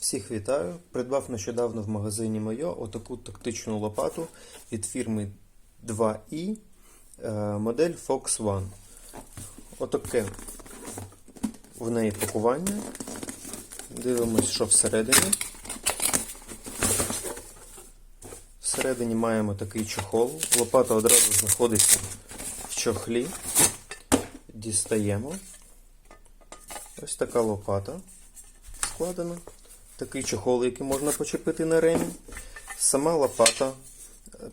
Всіх вітаю. Придбав нещодавно в магазині Мойо отаку тактичну лопату від фірми 2i е, модель Fox One. Отаке в неї пакування. Дивимось, що всередині. Всередині маємо такий чохол. Лопата одразу знаходиться в чохлі. Дістаємо. Ось така лопата складена. Такий чохол, який можна почепити на ремінь. Сама лопата.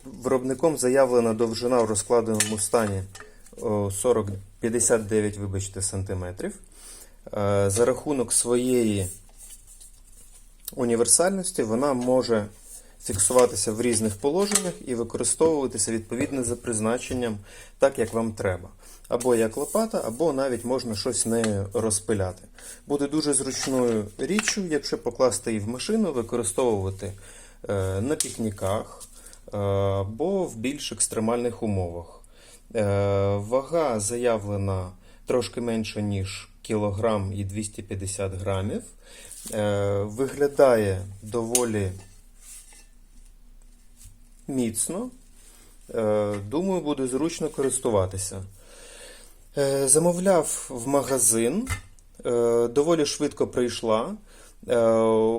Виробником заявлена довжина в розкладеному стані 40, 59 вибачте, сантиметрів. Е, За рахунок своєї універсальності вона може фіксуватися в різних положеннях і використовуватися відповідно за призначенням, так як вам треба. Або як лопата, або навіть можна щось нею розпиляти. Буде дуже зручною річчю, якщо покласти її в машину, використовувати е, на пікніках е, або в більш екстремальних умовах. Е, Вага заявлена трошки менше, ніж кілограм і 250 грамів. Виглядає доволі міцно. Е, Думаю, буде зручно користуватися. Е, Замовляв в магазин, е, доволі швидко прийшла.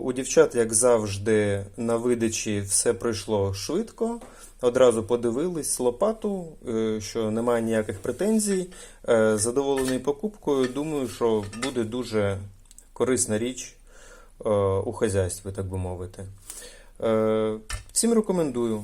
У дівчат, як завжди, на видачі все пройшло швидко. Одразу подивились лопату, що немає ніяких претензій. Задоволений покупкою, думаю, що буде дуже корисна річ у хазяйстві, так би мовити. Всім рекомендую.